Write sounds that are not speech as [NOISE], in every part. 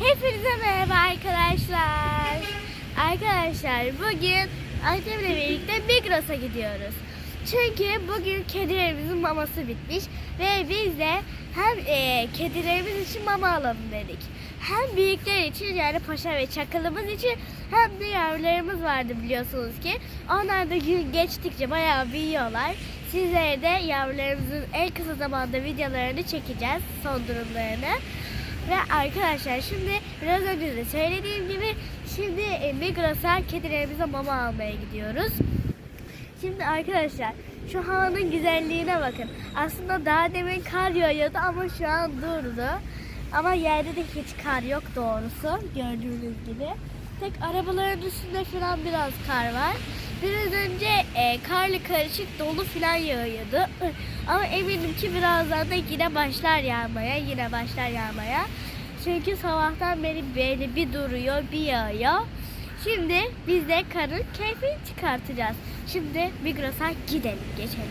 Hepinize merhaba arkadaşlar. Arkadaşlar bugün annemle birlikte Migros'a gidiyoruz. Çünkü bugün kedilerimizin maması bitmiş ve biz de hem e, kedilerimiz için mama alalım dedik. Hem büyükler için yani paşa ve çakılımız için hem de yavrularımız vardı biliyorsunuz ki. Onlar da gün geçtikçe bayağı büyüyorlar. Sizlere de yavrularımızın en kısa zamanda videolarını çekeceğiz, son durumlarını. Ve arkadaşlar şimdi biraz önce de söylediğim gibi şimdi e, Migros'a kedilerimize mama almaya gidiyoruz. Şimdi arkadaşlar şu havanın güzelliğine bakın. Aslında daha demin kar yağıyordu ama şu an durdu. Ama yerde de hiç kar yok doğrusu gördüğünüz gibi. Tek arabaların üstünde falan biraz kar var. Biraz önce e, karlı karışık dolu falan yağıyordu. [LAUGHS] Ama eminim ki birazdan da yine başlar yağmaya, yine başlar yağmaya. Çünkü sabahtan beri böyle bir duruyor, bir yağıyor. Şimdi biz de karın keyfini çıkartacağız. Şimdi Migros'a gidelim, geçelim.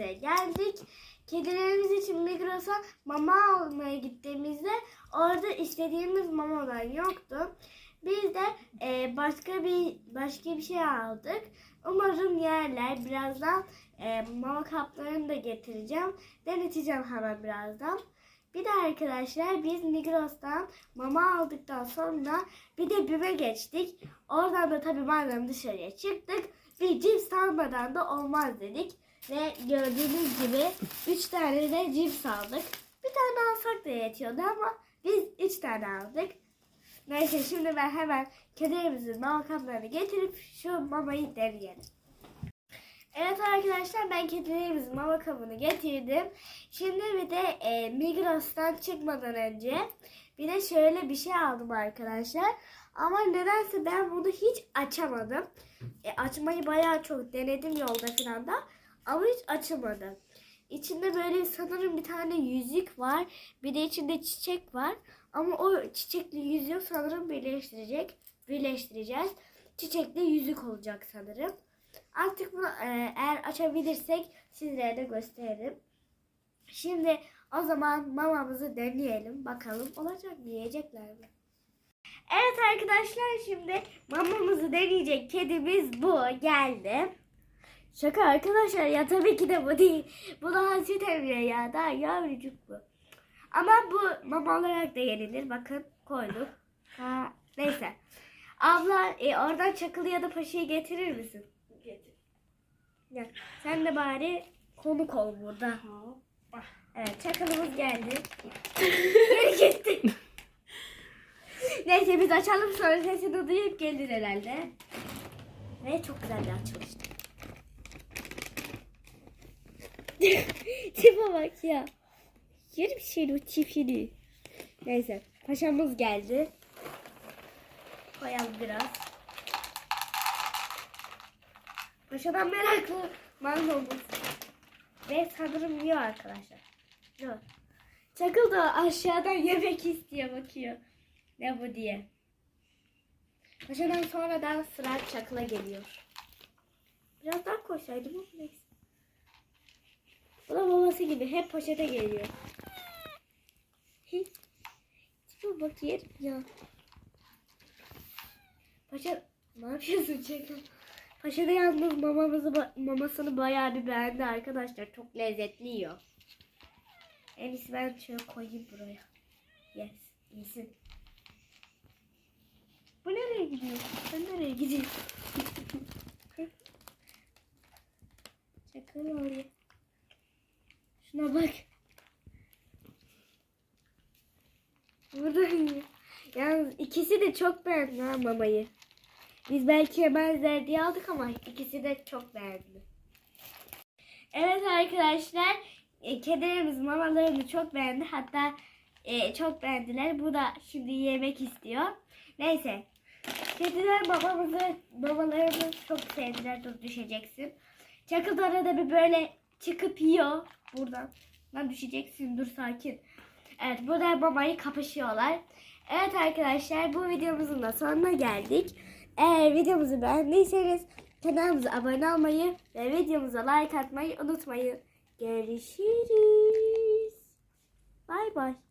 evimize geldik. Kedilerimiz için Migros'a mama almaya gittiğimizde orada istediğimiz mamalar yoktu. Biz de e, başka bir başka bir şey aldık. Umarım yerler. Birazdan e, mama kaplarını da getireceğim. Deneteceğim hemen birazdan. Bir de arkadaşlar biz Migros'tan mama aldıktan sonra bir de BİM'e geçtik. Oradan da tabii madem dışarıya çıktık. Bir cips almadan da olmaz dedik. Ve gördüğünüz gibi 3 tane de cips aldık. Bir tane alsak da yetiyordu ama biz 3 tane aldık. Neyse şimdi ben hemen kedilerimizin mama kaplarını getirip şu mamayı deneyelim. Evet arkadaşlar ben kedilerimizin mama kabını getirdim. Şimdi bir de e, Migros'tan çıkmadan önce bir de şöyle bir şey aldım arkadaşlar. Ama nedense ben bunu hiç açamadım. E, açmayı bayağı çok denedim yolda falan da. Ama hiç açamadım. İçinde böyle sanırım bir tane yüzük var. Bir de içinde çiçek var. Ama o çiçekli yüzüğü sanırım birleştirecek. Birleştireceğiz. Çiçekli yüzük olacak sanırım. Artık bunu e, eğer açabilirsek sizlere de gösteririm. Şimdi o zaman mamamızı deneyelim. Bakalım olacak mı? Yiyecekler mi? Arkadaşlar şimdi mamamızı deneyecek kedimiz bu. Geldi. Şaka arkadaşlar ya tabii ki de bu değil. Bu daha süt emiyor ya. Daha yavrucuk bu. Ama bu mama olarak da yenilir. Bakın koyduk. Ha, neyse. Abla e, oradan çakılı ya da paşayı getirir misin? getir. Gel. Sen de bari konuk ol burada. Evet çakalımız geldi. Neyse biz açalım sonra sesini duyup gelir herhalde. Ve çok güzel bir açılıştı. [LAUGHS] Tipe bak ya. Yeni bir şeydi o tipini. Neyse paşamız geldi. Koyalım biraz. Paşadan meraklı manzomuz. Ve sanırım yiyor arkadaşlar. Yok. Çakıl da aşağıdan yemek istiyor bakıyor. Ne bu diye. Paşadan sonradan sıra çakıla geliyor. Biraz daha koysaydım ama neyse. Bu da babası gibi hep poşete geliyor. Tipe bak yerim ya. Paşa ne yapıyorsun Çakıl? Paşa da yalnız mamamızı, mamasını bayağı bir beğendi arkadaşlar. Çok lezzetli yiyor. En iyisi ben şöyle koyayım buraya. Yes. iyisin. Bu nereye gidiyor? Sen nereye gidiyorsun? Çakal oraya. Şuna bak. Burada yiyor. Yalnız ikisi de çok beğendi ha mamayı. Biz belki yemezler diye aldık ama ikisi de çok beğendi. Evet arkadaşlar, e, kedilerimiz mamalarını çok beğendi. Hatta e, çok beğendiler. Bu da şimdi yemek istiyor. Neyse. Kediler babamızı, babalarını çok sevdiler. Dur düşeceksin. Çakıl da arada bir böyle çıkıp yiyor buradan. Lan düşeceksin dur sakin. Evet burada mamayı kapışıyorlar. Evet arkadaşlar bu videomuzun da sonuna geldik. Eğer videomuzu beğendiyseniz kanalımıza abone olmayı ve videomuza like atmayı unutmayın. Görüşürüz. Bay bay.